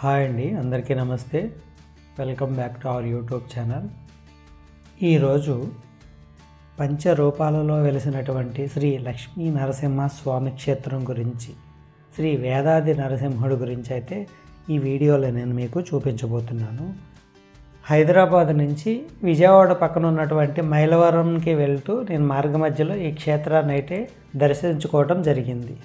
Hi అండి అందరికీ నమస్తే. Welcome back to our YouTube channel. ఈరోజు పంచరూపాలలో వెలిసినటువంటి శ్రీ లక్ష్మీ నరసింహ స్వామి క్షేత్రం గురించి శ్రీ వేదాది నరసింహుడు గురించి అయితే ఈ వీడియోలో నేను మీకు చూపించబోతున్నాను. హైదరాబాద్ నుంచి విజయవాడ పక్కన ఉన్నటువంటి మైలవరంకి వెళ్తూ నేను మార్గ మధ్యలో ఈ క్షేత్రాన్ని అయితే దర్శించుకోవడం జరిగింది.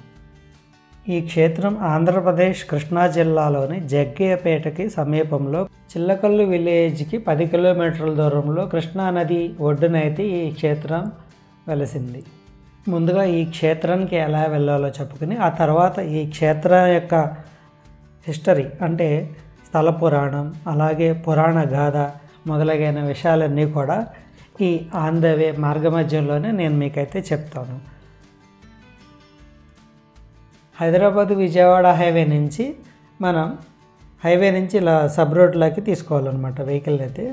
ఈ క్షేత్రం ఆంధ్రప్రదేశ్ కృష్ణా జిల్లాలోని జగ్గయ్యపేటకి సమీపంలో చిల్లకల్లు విలేజ్కి పది కిలోమీటర్ల దూరంలో కృష్ణా నది ఒడ్డునైతే ఈ క్షేత్రం వెలసింది. ముందుగా ఈ క్షేత్రానికి ఎలా వెళ్ళాలో చెప్పుకుని ఆ తర్వాత ఈ క్షేత్రం యొక్క హిస్టరీ అంటే స్థల పురాణం అలాగే పురాణ గాథ మొదలగైన విషయాలన్నీ కూడా ఈ ఆన్ ద వే మార్గమధ్యంలోనే నేను మీకైతే చెప్తాను. హైదరాబాద్ విజయవాడ హైవే నుంచి మనం హైవే నుంచి ఇలా సబ్ రోడ్లోకి తీసుకోవాలన్నమాట వెహికల్ అయితే.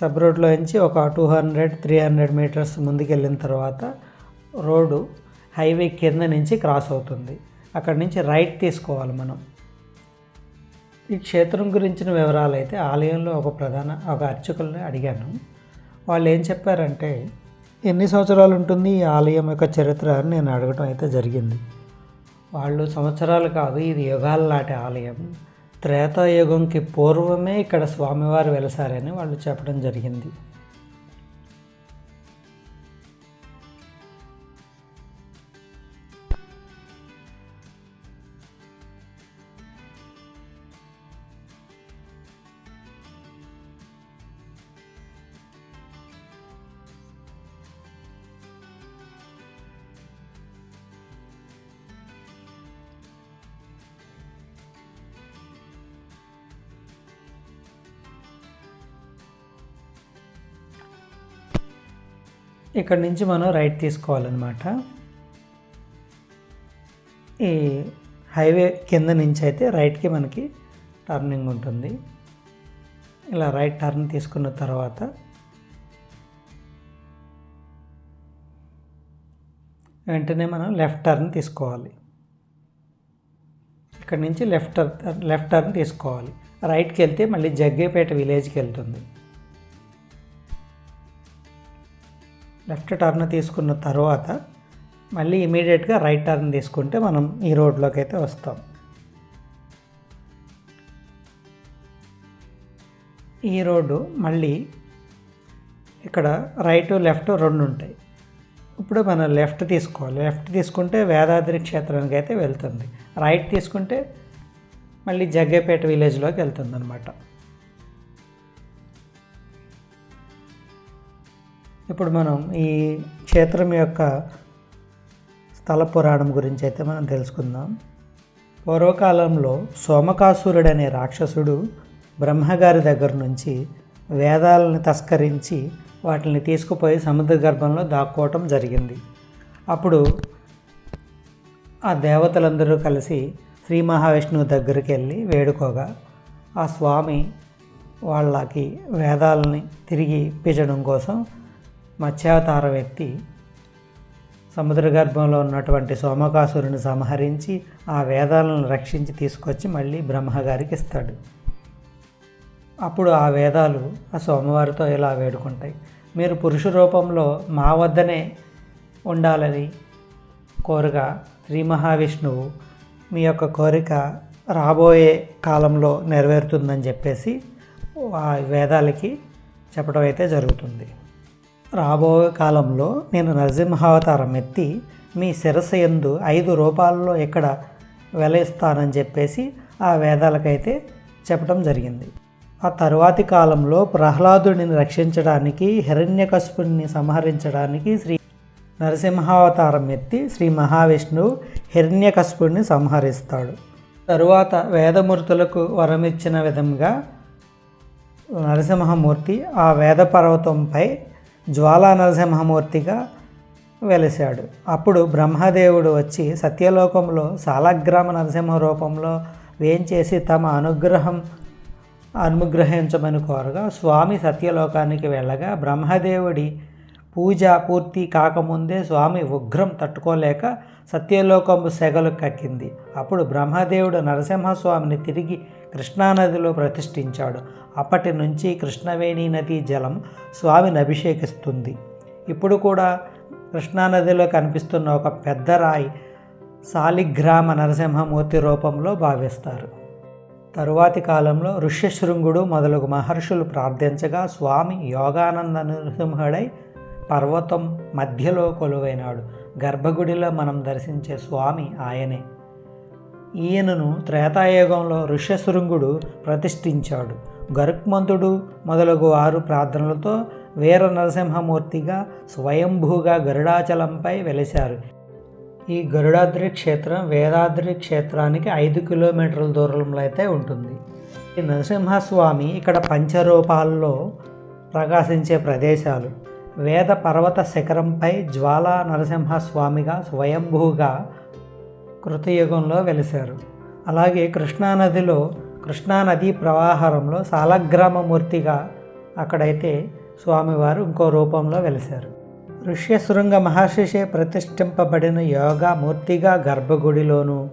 సబ్ రోడ్లో నుంచి ఒక two hundred three hundred metres ముందుకెళ్ళిన తర్వాత రోడ్డు హైవే కింద నుంచి క్రాస్ అవుతుంది. అక్కడి నుంచి రైట్ తీసుకోవాలి మనం. ఈ క్షేత్రం గురించిన వివరాలు అయితే ఆలయంలో ఒక ప్రధాన ఒక అర్చకుల్ని అడిగాను. వాళ్ళు ఏం చెప్పారంటే ఎన్ని సంవత్సరాలు ఉంటుంది ఈ ఆలయం యొక్క చరిత్ర అని నేను అడగడం అయితే జరిగింది. వాళ్ళు సంవత్సరాలు కాదు ఇది యుగాల నాటి ఆలయం. త్రేతాయుగంకి పూర్వమే ఇక్కడ స్వామివారు వెలసారని వాళ్ళు చెప్పడం జరిగింది. ఇక్కడ నుంచి మనం రైట్ తీసుకోవాలన్నమాట. ఈ హైవే కింద నుంచి అయితే రైట్కి మనకి టర్నింగ్ ఉంటుంది. ఇలా రైట్ టర్న్ తీసుకున్న తర్వాత వెంటనే మనం లెఫ్ట్ టర్న్ తీసుకోవాలి. ఇక్కడ నుంచి లెఫ్ట్ టర్న్ లెఫ్ట్ టర్న్ తీసుకోవాలి. రైట్కి వెళ్తే మళ్ళీ జగ్గేపేట విలేజ్కి వెళ్తుంది. లెఫ్ట్ టర్న్ తీసుకున్న తర్వాత మళ్ళీ ఇమీడియట్గా రైట్ టర్న్ తీసుకుంటే మనం ఈ రోడ్లోకి అయితే వస్తాం. ఈ రోడ్డు మళ్ళీ ఇక్కడ రైట్ లెఫ్ట్ రెండు ఉంటాయి. ఇప్పుడు మనం లెఫ్ట్ తీసుకోవాలి. లెఫ్ట్ తీసుకుంటే వేదాద్రి క్షేత్రానికి అయితే వెళ్తుంది. రైట్ తీసుకుంటే మళ్ళీ జగ్గేపేట విలేజ్లోకి వెళ్తుంది అనమాట ఇప్పుడు మనం ఈ క్షేత్రం యొక్క స్థల పురాణం గురించి అయితే మనం తెలుసుకుందాం. పూర్వకాలంలో సోమకాసురుడు అనే రాక్షసుడు బ్రహ్మగారి దగ్గర నుంచి వేదాలను తస్కరించి వాటిని తీసుకుపోయి సముద్ర గర్భంలో దాక్కోవటం జరిగింది. అప్పుడు ఆ దేవతలందరూ కలిసి శ్రీ మహావిష్ణువు దగ్గరికి వెళ్ళి వేడుకోగా ఆ స్వామి వాళ్ళకి వేదాలని తిరిగి ఇప్పించడం కోసం మత్స్యావతార వ్యక్తి సముద్ర గర్భంలో ఉన్నటువంటి సోమకాసురుని సంహరించి ఆ వేదాలను రక్షించి తీసుకొచ్చి మళ్ళీ బ్రహ్మగారికి ఇస్తాడు. అప్పుడు ఆ వేదాలు ఆ సోమవారితో ఇలా వేడుకుంటాయి. మీరు పురుష రూపంలో మా వద్దనే ఉండాలని కోరిక శ్రీ మహావిష్ణువు మీ యొక్క కోరిక రాబోయే కాలంలో నెరవేరుతుందని చెప్పేసి ఆ వేదాలకి చెప్పడం అయితే జరుగుతుంది. రాబోయే కాలంలో నేను నరసింహావతారం ఎత్తి మీ శిరస్సు ఎందు ఐదు రూపాలలో ఇక్కడ వెలయిస్తానని చెప్పేసి ఆ వేదాలకైతే చెప్పడం జరిగింది. ఆ తరువాతి కాలంలో ప్రహ్లాదుడిని రక్షించడానికి హిరణ్యకశుపుని సంహరించడానికి శ్రీ నరసింహావతారం ఎత్తి శ్రీ మహావిష్ణువు హిరణ్యకశుపుని సంహరిస్తాడు. తరువాత వేదమూర్తులకు వరమిచ్చిన విధంగా నరసింహమూర్తి ఆ వేద పర్వతంపై జ్వాలా నరసింహమూర్తిగా వెలిశాడు. అప్పుడు బ్రహ్మదేవుడు వచ్చి సత్యలోకంలో సాలగ్రామ నరసింహ రూపంలో వేంచేసి తమ అనుగ్రహం అనుగ్రహించమని కోరగా స్వామి సత్యలోకానికి వెళ్ళగా బ్రహ్మదేవుడి పూజ పూర్తి కాకముందే స్వామి ఉగ్రం తట్టుకోలేక సత్యలోకము సెగలు కక్కింది. అప్పుడు బ్రహ్మదేవుడు నరసింహస్వామిని తిరిగి కృష్ణానదిలో ప్రతిష్ఠించాడు. అప్పటి నుంచి కృష్ణవేణి నదీ జలం స్వామిని అభిషేకిస్తుంది. ఇప్పుడు కూడా కృష్ణానదిలో కనిపిస్తున్న ఒక పెద్ద రాయి శాలిగ్రామ నరసింహమూర్తి రూపంలో భావిస్తారు. తరువాతి కాలంలో ఋష్యశృంగుడు మొదలగు మహర్షులు ప్రార్థించగా స్వామి యోగానంద నృసింహుడై పర్వతం మధ్యలో కొలువైనాడు. గర్భగుడిలో మనం దర్శించే స్వామి ఆయనే. ఈయనను త్రేతాయుగంలో ఋష్యశృంగుడు ప్రతిష్ఠించాడు. గరుక్మంతుడు మొదలగు వారు ప్రార్థనలతో వీర నరసింహమూర్తిగా స్వయంభూగా గరుడాచలంపై వెలిశారు. ఈ గరుడాద్రి క్షేత్రం వేదాద్రి క్షేత్రానికి ఐదు కిలోమీటర్ల దూరంలో అయితే ఉంటుంది. ఈ నరసింహస్వామి ఇక్కడ పంచరూపాల్లో ప్రకాశించే ప్రదేశాలు. వేద పర్వత శిఖరంపై జ్వాలా నరసింహస్వామిగా స్వయంభూగా కృతయుగంలో వెలిశారు. అలాగే కృష్ణానదిలో కృష్ణానది ప్రవాహారంలో సాలగ్రామమూర్తిగా అక్కడైతే స్వామివారు ఇంకో రూపంలో వెలిశారు. ఋష్యశృంగ మహర్షిషే ప్రతిష్ఠింపబడిన యోగా మూర్తిగా గర్భగుడిలోను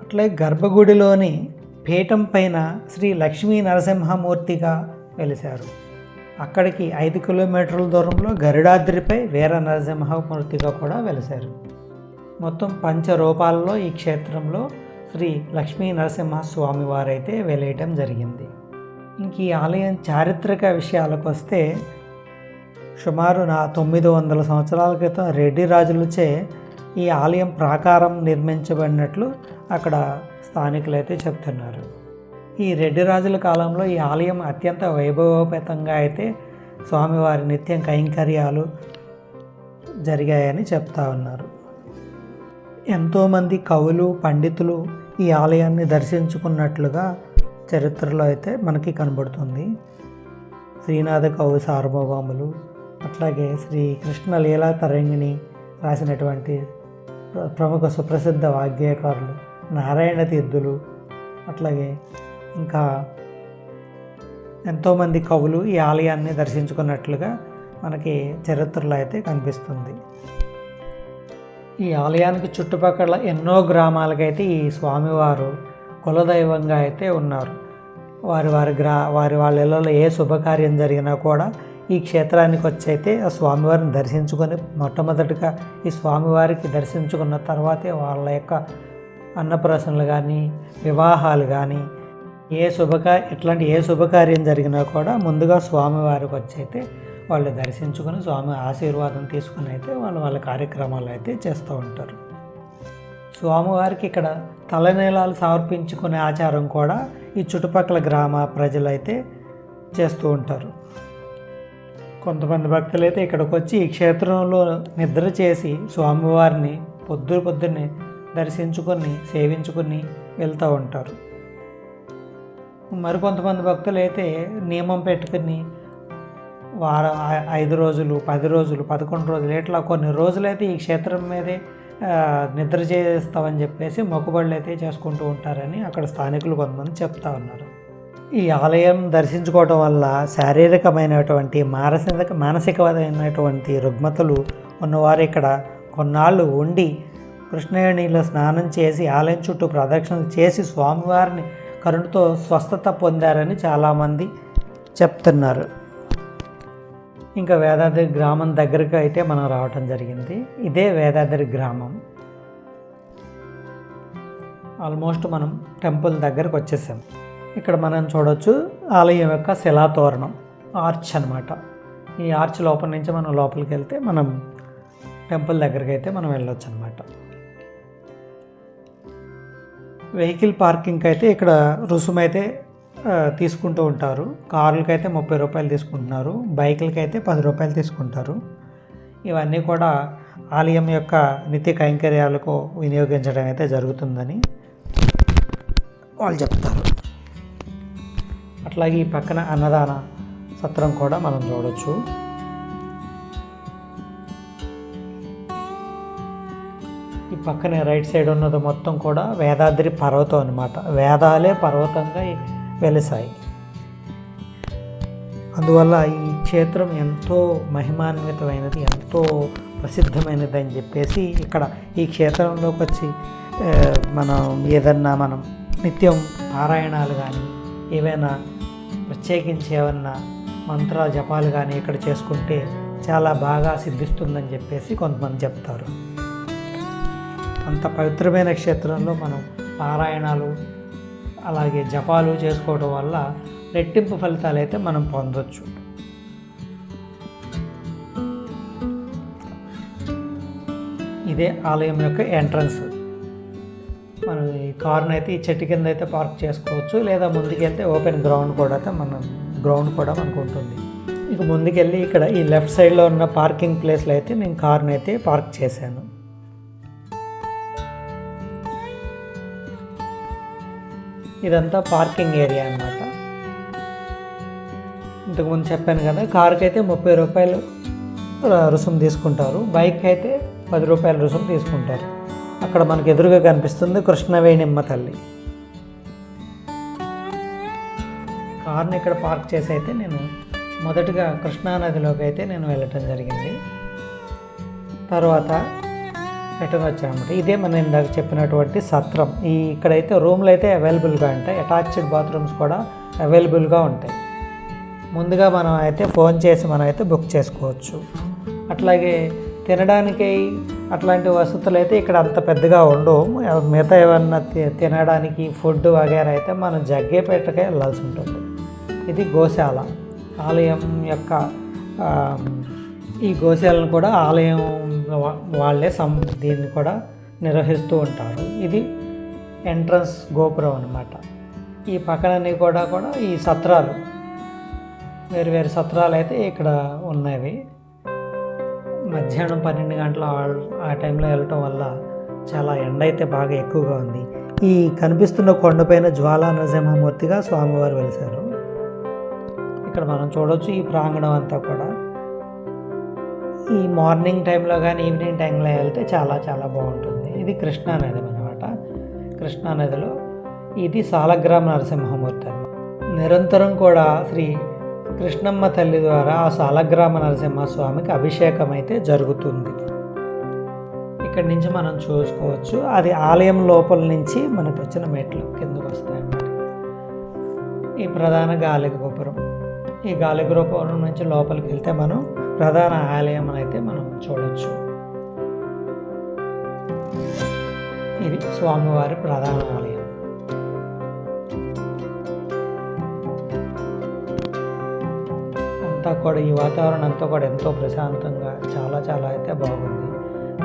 అట్లే గర్భగుడిలోని పీఠం పైన శ్రీ లక్ష్మీ నరసింహమూర్తిగా వెలిశారు. అక్కడికి ఐదు కిలోమీటర్ల దూరంలో గరుడాద్రిపై వీర నరసింహమూర్తిగా కూడా వెలిశారు. మొత్తం పంచ రూపాలలో ఈ క్షేత్రంలో శ్రీ లక్ష్మీ నరసింహ స్వామివారైతే వెలేయటం జరిగింది. ఇంక ఈ ఆలయం చారిత్రక విషయాలకు వస్తే సుమారు నా తొమ్మిది వందల సంవత్సరాల క్రితం రెడ్డి రాజులచే ఈ ఆలయం ప్రాకారం నిర్మించబడినట్లు అక్కడ స్థానికులైతే చెప్తున్నారు. ఈ రెడ్డి రాజుల కాలంలో ఈ ఆలయం అత్యంత వైభవోపేతంగా అయితే స్వామివారి నిత్యం కైంకర్యాలు జరిగాయని చెప్తా ఉన్నారు. ఎంతోమంది కవులు పండితులు ఈ ఆలయాన్ని దర్శించుకున్నట్లుగా చరిత్రలో అయితే మనకి కనబడుతుంది. శ్రీనాథ కవి సార్వభౌములు అట్లాగే శ్రీ కృష్ణ లీలా తరంగిణి రాసినటువంటి ప్రముఖ సుప్రసిద్ధ వాగ్గేయకారులు నారాయణ తీర్థులు అట్లాగే ఇంకా ఎంతోమంది కవులు ఈ ఆలయాన్ని దర్శించుకున్నట్లుగా మనకి చరిత్రలో అయితే కనిపిస్తుంది. ఈ ఆలయానికి చుట్టుపక్కల ఎన్నో గ్రామాలకైతే ఈ స్వామివారు కులదైవంగా అయితే ఉన్నారు. వారి వారి గ్రా వారి వాళ్ళ ఇళ్ళలో ఏ శుభకార్యం జరిగినా కూడా ఈ క్షేత్రానికి వచ్చి అయితే ఆ స్వామివారిని దర్శించుకొని మొట్టమొదటిగా ఈ స్వామివారికి దర్శించుకున్న తర్వాతే వాళ్ళ యొక్క అన్నప్రాసనలు కానీ వివాహాలు కానీ ఏ శుభకార్య ఇట్లాంటి ఏ శుభకార్యం జరిగినా కూడా ముందుగా స్వామివారికి వచ్చి అయితే వాళ్ళు దర్శించుకొని స్వామి ఆశీర్వాదం తీసుకుని అయితే వాళ్ళు వాళ్ళ కార్యక్రమాలు అయితే చేస్తూ ఉంటారు. స్వామివారికి ఇక్కడ తలనీలాలు సమర్పించుకునే ఆచారం కూడా ఈ చుట్టుపక్కల గ్రామ ప్రజలైతే చేస్తూ ఉంటారు. కొంతమంది భక్తులు అయితే ఇక్కడికి వచ్చి ఈ క్షేత్రంలో నిద్ర చేసి స్వామివారిని పొద్దు పొద్దున్నే దర్శించుకొని సేవించుకొని వెళ్తూ ఉంటారు. మరికొంతమంది భక్తులు అయితే నియమం పెట్టుకుని వారం ఐదు రోజులు పది రోజులు పదకొండు రోజులు ఇట్లా కొన్ని రోజులైతే ఈ క్షేత్రం మీదే నిద్ర చేస్తామని చెప్పేసి మొక్కుబడులు అయితే చేసుకుంటూ ఉంటారని అక్కడ స్థానికులు కొంతమంది చెప్తా ఉన్నారు. ఈ ఆలయం దర్శించుకోవడం వల్ల శారీరకమైనటువంటి మానసిక మానసికమైనటువంటి రుగ్మతలు ఉన్నవారు ఇక్కడ కొన్నాళ్ళు ఉండి కృష్ణవేణిలో స్నానం చేసి ఆలయం చుట్టూ ప్రదక్షిణలు చేసి స్వామివారిని కరుణతో స్వస్థత పొందారని చాలామంది చెప్తున్నారు. ఇంకా వేదాద్రి గ్రామం దగ్గరకు అయితే మనం రావటం జరిగింది. ఇదే వేదాద్రి గ్రామం. ఆల్మోస్ట్ మనం టెంపుల్ దగ్గరకు వచ్చేసాం. ఇక్కడ మనం చూడవచ్చు ఆలయం యొక్క శిలాతోరణం ఆర్చ్ అనమాట ఈ ఆర్చ్ లోపల నుంచి మనం లోపలికి వెళ్తే మనం టెంపుల్ దగ్గరికి అయితే మనం వెళ్ళొచ్చు అనమాట వెహికల్ పార్కింగ్కి అయితే ఇక్కడ రుసుము అయితే తీసుకుంటూ ఉంటారు. కార్లకి అయితే ముప్పై రూపాయలు తీసుకుంటున్నారు. బైకులకి అయితే పది రూపాయలు తీసుకుంటారు. ఇవన్నీ కూడా ఆలయం యొక్క నిత్య కైంకర్యాలకు వినియోగించడం అయితే జరుగుతుందని వాళ్ళు చెప్తారు. అట్లాగే ఈ పక్కన అన్నదాన సత్రం కూడా మనం చూడొచ్చు. ఈ పక్కనే రైట్ సైడ్ ఉన్నది మొత్తం కూడా వేదాద్రి పర్వతం అనమాట వేదాలే పర్వతంగా వెలసాయి. అందువల్ల ఈ క్షేత్రం ఎంతో మహిమాన్వితమైనది ఎంతో ప్రసిద్ధమైనది అని చెప్పేసి ఇక్కడ ఈ క్షేత్రంలోకి వచ్చి మనం ఏదన్నా మనం నిత్యం పారాయణాలు కానీ ఏవైనా ప్రత్యేకించి ఏమన్నా మంత్ర జపాలు కానీ ఇక్కడ చేసుకుంటే చాలా బాగా సిద్ధిస్తుందని చెప్పేసి కొంతమంది చెప్తారు. అంత పవిత్రమైన క్షేత్రంలో మనం పారాయణాలు అలాగే జపాలు చేసుకోవడం వల్ల రెట్టింపు ఫలితాలు అయితే మనం పొందొచ్చు. ఇదే ఆలయం యొక్క ఎంట్రన్స్. మనం ఈ కార్ని అయితే ఈ చెట్టు కింద అయితే పార్క్ చేసుకోవచ్చు లేదా ముందుకెళ్తే ఓపెన్ గ్రౌండ్ కూడా అయితే మనం గ్రౌండ్ కూడా మనకు ఉంటుంది ఇక ముందుకెళ్ళి ఇక్కడ ఈ లెఫ్ట్ సైడ్లో ఉన్న పార్కింగ్ ప్లేస్లో అయితే నేను కార్ని అయితే పార్క్ చేశాను. ఇదంతా పార్కింగ్ ఏరియా అన్నమాట. ఇంతకుముందు చెప్పాను కదా కార్కి అయితే ముప్పై రూపాయలు రుసుం రుసుము తీసుకుంటారు. బైక్ అయితే పది రూపాయల రుసుము తీసుకుంటారు. అక్కడ మనకు ఎదురుగా కనిపిస్తుంది కృష్ణవేణిమ్మ తల్లి. కార్ని ఇక్కడ పార్క్ చేసి అయితే నేను మొదటగా కృష్ణానదిలోకి అయితే నేను వెళ్ళటం జరిగింది. తర్వాత రిటర్న్ వచ్చామన్నమాట. ఇదే మనం ఇందాక చెప్పినటువంటి సత్రం. ఈ ఇక్కడైతే రూమ్లు అయితే అవైలబుల్గా ఉంటాయి. అటాచ్డ్ బాత్రూమ్స్ కూడా అవైలబుల్గా ఉంటాయి. ముందుగా మనం అయితే ఫోన్ చేసి మనం అయితే బుక్ చేసుకోవచ్చు. అట్లాగే తినడానికి అట్లాంటి వసతులు అయితే ఇక్కడ అంత పెద్దగా ఉండవు. మిగతా ఏమన్నా తి- తినడానికి ఫుడ్ వగేరా అయితే మనం జగ్గేపేటకే వెళ్ళాల్సి ఉంటుంది. ఇది గోశాల. ఆలయం యొక్క ఈ గోశాలను కూడా ఆలయం వాళ్ళే సం దీన్ని కూడా నిర్వహిస్తూ ఉంటారు. ఇది ఎంట్రన్స్ గోపురం అన్నమాట. ఈ పక్కనన్నీ కూడా కూడా ఈ సత్రాలు వేరు వేరు సత్రాలు అయితే ఇక్కడ ఉన్నవి. మధ్యాహ్నం పన్నెండు గంటల ఆ- ఆ టైంలో వెళ్ళటం వల్ల చాలా ఎండ అయితే బాగా ఎక్కువగా ఉంది. ఈ కనిపిస్తున్న కొండపైన జ్వాలా నరసింహమూర్తిగా స్వామివారు వెలిశారు. ఇక్కడ మనం చూడవచ్చు ఈ ప్రాంగణం అంతా కూడా. ఈ మార్నింగ్ టైంలో కానీ ఈవినింగ్ టైంలో వెళ్తే చాలా చాలా బాగుంటుంది. ఇది కృష్ణానది అనమాట కృష్ణానదిలో ఇది సాలగ్రామ నరసింహమూర్తి నిరంతరం కూడా శ్రీ కృష్ణమ్మ తల్లి ద్వారా ఆ సాలగ్రామ నరసింహస్వామికి అభిషేకం అయితే జరుగుతుంది. ఇక్కడి నుంచి మనం చూసుకోవచ్చు. అది ఆలయం లోపల నుంచి మనకు వచ్చిన మెట్లు కిందకు వస్తాయన్నమాట ఈ ప్రధాన గాలి గోపురం ఈ గాలి గోపురం నుంచి లోపలికి వెళ్తే మనం ప్రధాన ఆలయం అయితే మనం చూడవచ్చు ఇది స్వామివారి ప్రధాన ఆలయం. అంతా కూడా ఈ వాతావరణం అంతా కూడా ఎంతో ప్రశాంతంగా చాలా చాలా అయితే బాగుంది.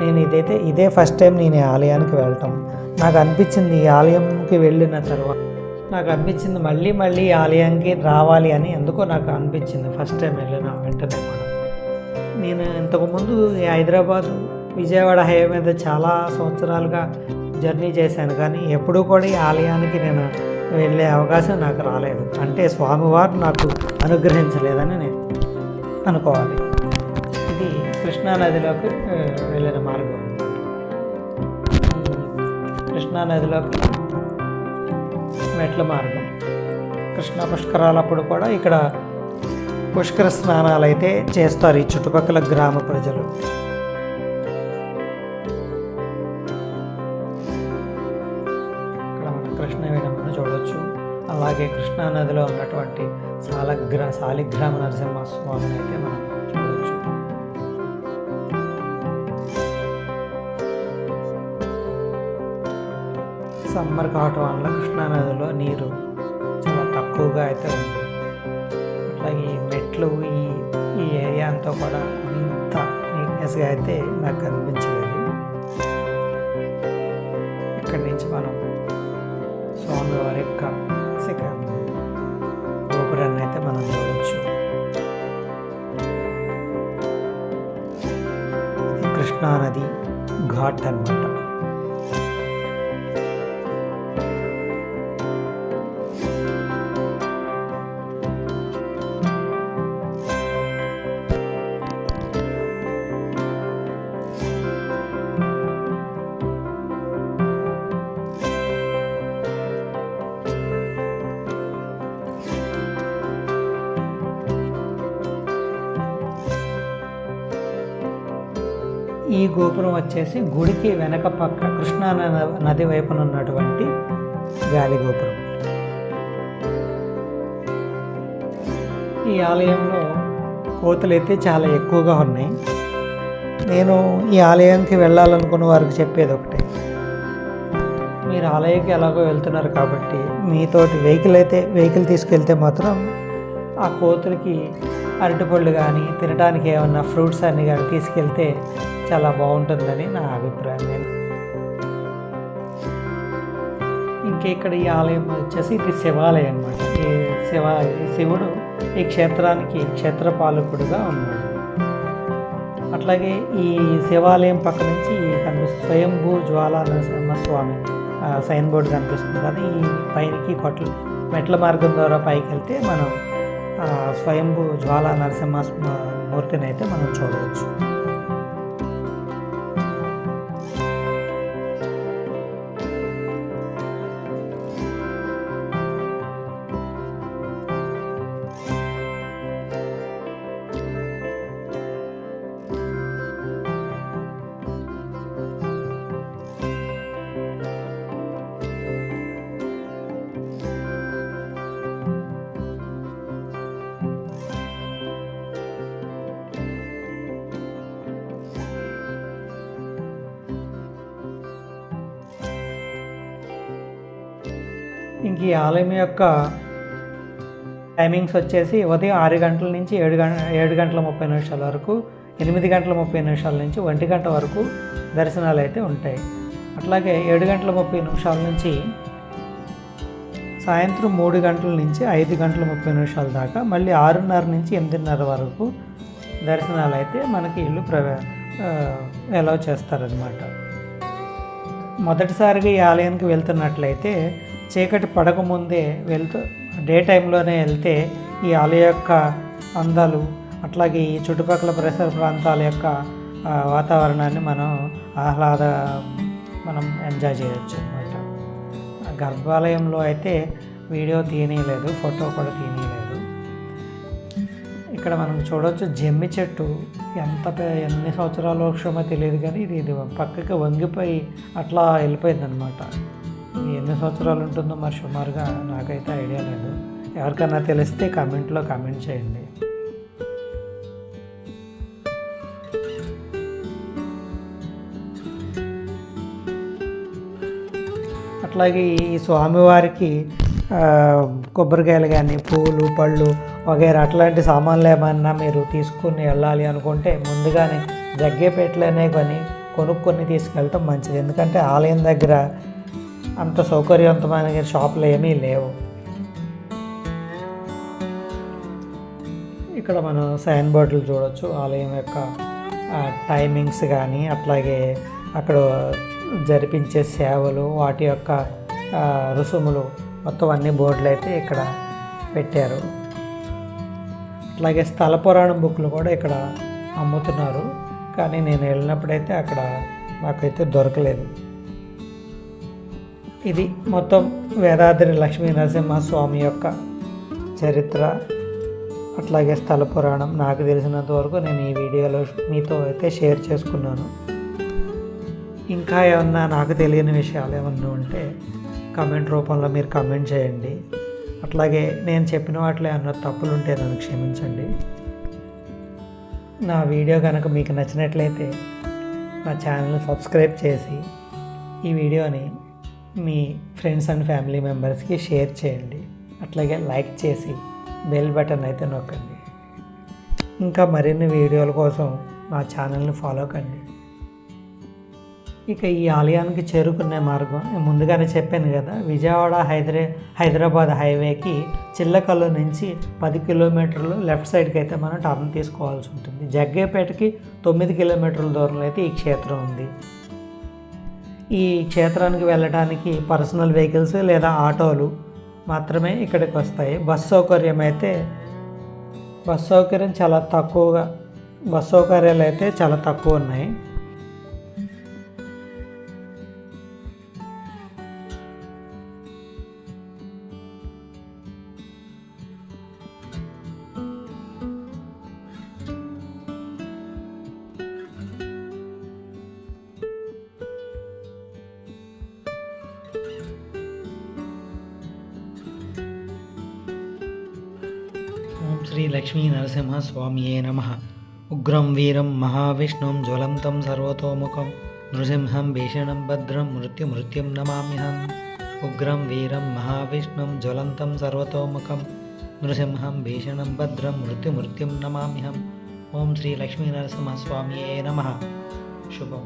నేను ఇదైతే ఇదే ఫస్ట్ టైం నేను ఈ ఆలయానికి వెళ్ళటం. నాకు అనిపించింది ఈ ఆలయంకి వెళ్ళిన తర్వాత నాకు అనిపించింది మళ్ళీ మళ్ళీ ఈ ఆలయానికి రావాలి అని ఎందుకో నాకు అనిపించింది. ఫస్ట్ టైం వెళ్ళిన వెంటనే కూడా. నేను ఇంతకుముందు హైదరాబాద్ విజయవాడ హైవే మీద చాలా సంవత్సరాలుగా జర్నీ చేశాను. కానీ ఎప్పుడూ కూడా ఈ ఆలయానికి నేను వెళ్ళే అవకాశం నాకు రాలేదు. అంటే స్వామివారు నాకు అనుగ్రహించలేదని నేను అనుకోవాలి. ఇది కృష్ణానదిలోకి వెళ్ళిన మార్గం. కృష్ణానదిలోకి మెట్ల మార్గం. కృష్ణా పుష్కరాలప్పుడు కూడా ఇక్కడ పుష్కర స్నానాలు అయితే చేస్తారు ఈ చుట్టుపక్కల గ్రామ ప్రజలు. ఇక్కడ మనం కృష్ణవేణమ్మను అలాగే కృష్ణా నదిలో ఉన్నటువంటి సాలగ్ర సాలిగ్రామ నరసింహ స్వామిని అయితే మనం చూడవచ్చు సమ్మర్ కావటం వల్ల కృష్ణా నదిలో నీరు చాలా తక్కువగా అయితే ఉంది ఈ మెట్లు ఈ ఈ ఏరియా అంతా కూడా అంత నీట్నెస్గా అయితే నాకు అనిపించలేదు. ఇక్కడి నుంచి మనం స్వామివారి యొక్క శిఖ గోపురాన్ని అయితే మనం చూడవచ్చు కృష్ణానది ఘాట్ అన్నమాట. గోపురం వచ్చేసి గుడికి వెనక పక్క కృష్ణా న- నది వైపున ఉన్నటువంటి గాలి గోపురం. ఈ ఆలయంలో కోతులైతే అయితే చాలా ఎక్కువగా ఉన్నాయి. నేను ఈ ఆలయానికి వెళ్ళాలనుకున్న వారికి చెప్పేది ఒకటే. మీరు ఆలయానికి ఎలాగో వెళ్తున్నారు కాబట్టి మీతోటి వెహికల్ అయితే వెహికల్ తీసుకెళ్తే మాత్రం ఆ కోతులకి అరటిపళ్ళు కానీ తినడానికి ఏమన్నా ఫ్రూట్స్ అన్ని కానీ తీసుకెళ్తే చాలా బాగుంటుందని నా అభిప్రాయం నేను. ఇంకా ఇక్కడ ఈ ఆలయం వచ్చేసి ఇది శివాలయం అనమాట ఈ శివ శివుడు ఈ క్షేత్రానికి క్షేత్రపాలకుడుగా ఉన్నాడు. అట్లాగే ఈ శివాలయం పక్క నుంచి కనిపిస్తుంది స్వయంభూ జ్వాలా నరసింహ స్వామి ఆ, సైన్ బోర్డు కనిపిస్తుంది కానీ ఈ పైనకి కొట్ల మెట్ల మార్గం ద్వారా పైకి వెళ్తే మనం స్వయంభూ జ్వాలా నరసింహ మూర్తిని అయితే మనం చూడవచ్చు. ఈ ఆలయం యొక్క టైమింగ్స్ వచ్చేసి ఉదయం ఆరు గంటల నుంచి ఏడు గంట ఏడు గంటల ముప్పై నిమిషాల వరకు ఎనిమిది గంటల ముప్పై నిమిషాల నుంచి ఒంటి గంట వరకు దర్శనాలు అయితే ఉంటాయి. అట్లాగే ఏడు గంటల ముప్పై నిమిషాల నుంచి సాయంత్రం మూడు గంటల నుంచి ఐదు గంటల ముప్పై నిమిషాల దాకా మళ్ళీ ఆరున్నర నుంచి ఎనిమిదిన్నర వరకు దర్శనాలు అయితే మనకి ఇల్లు ప్రవే అలౌ చేస్తారనమాట మొదటిసారిగా ఈ ఆలయానికి వెళ్తున్నట్లయితే చీకటి పడకముందే వెళ్తూ డే టైంలోనే వెళ్తే ఈ ఆలయ యొక్క అందాలు అట్లాగే ఈ చుట్టుపక్కల పరిసర ప్రాంతాల యొక్క వాతావరణాన్ని మనం ఆహ్లాద మనం ఎంజాయ్ చేయొచ్చు అనమాట గర్భాలయంలో అయితే వీడియో తీయనీయలేదు ఫోటో కూడా తీయనీయలేదు. ఇక్కడ మనం చూడవచ్చు జమ్మి చెట్టు. ఎంత ఎన్ని సంవత్సరాల వృక్షమో తెలియదు కానీ ఇది ఇది పక్కకి వంగిపోయి అట్లా వెళ్ళిపోయింది అనమాట ఎన్ని సంవత్సరాలు ఉంటుందో మరి సుమారుగా నాకైతే ఐడియా లేదు. ఎవరికైనా తెలిస్తే కమెంట్లో కామెంట్ చేయండి. అట్లాగే ఈ స్వామివారికి కొబ్బరికాయలు కానీ పూలు పళ్ళు వగైరా అట్లాంటి సామాన్లు ఏమన్నా మీరు తీసుకుని వెళ్ళాలి అనుకుంటే ముందుగానే జగ్గేపేటలోనే కొని కొనుక్కొని తీసుకెళ్ళటం మంచిది. ఎందుకంటే ఆలయం దగ్గర అంత సౌకర్యవంతమైన షాపులు ఏమీ లేవు. ఇక్కడ మనం సైన్ బోర్డులు చూడొచ్చు. ఆలయం యొక్క టైమింగ్స్ కానీ అట్లాగే అక్కడ జరిపించే సేవలు వాటి యొక్క రుసుములు మొత్తం అన్ని బోర్డులు అయితే ఇక్కడ పెట్టారు. అట్లాగే స్థల పురాణం బుక్లు కూడా ఇక్కడ అమ్ముతున్నారు. కానీ నేను వెళ్ళినప్పుడైతే అక్కడ నాకైతే దొరకలేదు. ఇది మొత్తం వేదాద్రి లక్ష్మీ నరసింహ స్వామి యొక్క చరిత్ర. అట్లాగే స్థల పురాణం. నాకు తెలిసినంత వరకు నేను ఈ వీడియోలో మీతో అయితే షేర్ చేసుకున్నాను. ఇంకా ఏమన్నా నాకు తెలియని విషయాలు ఏమన్నా ఉంటే కమెంట్ రూపంలో మీరు కమెంట్ చేయండి. అట్లాగే నేను చెప్పిన వాటిలో ఏమన్నా తప్పులు ఉంటే నన్ను క్షమించండి. నా వీడియో కనుక మీకు నచ్చినట్లయితే నా ఛానల్ని సబ్స్క్రైబ్ చేసి ఈ వీడియోని మీ ఫ్రెండ్స్ అండ్ ఫ్యామిలీ మెంబర్స్కి షేర్ చేయండి. అట్లాగే లైక్ చేసి బెల్ బటన్ అయితే నొక్కండి. ఇంకా మరిన్ని వీడియోల కోసం నా ఛానల్ని ఫాలో కండి. ఇక ఈ ఆలయానికి చేరుకునే మార్గం నేను ముందుగానే చెప్పాను కదా విజయవాడ హైదరా హైదరాబాద్ హైవేకి చిల్లకల్లు నుంచి పది కిలోమీటర్లు లెఫ్ట్ సైడ్కి అయితే మనం టర్న్ తీసుకోవాల్సి ఉంటుంది. జగ్గేపేటకి తొమ్మిది కిలోమీటర్ల దూరంలో అయితే ఈ క్షేత్రం ఉంది. ఈ క్షేత్రానికి వెళ్ళడానికి పర్సనల్ వెహికల్స్ లేదా ఆటోలు మాత్రమే ఇక్కడికి వస్తాయి. బస్ సౌకర్యం అయితే బస్ సౌకర్యం చాలా తక్కువగా బస్ సౌకర్యాలు అయితే చాలా తక్కువ ఉన్నాయి. లక్ష్మీ నరసింహస్వామియే నమ ఉగ్రం వీరం మహావిష్ణుం జ్వలంతం సర్వతోముఖం నృసింహం భీషణం భద్రం మృత్యుమృత్యుం నమామ్యహం ఉగ్రం వీరం మహావిష్ణుం జ్వలంతం సర్వతోముఖం నృసింహం భీషణం భద్రం మృత్యుమృత్యుం నమామ్యహం ఓం శ్రీ లక్ష్మీ నరసింహ నమ శుభం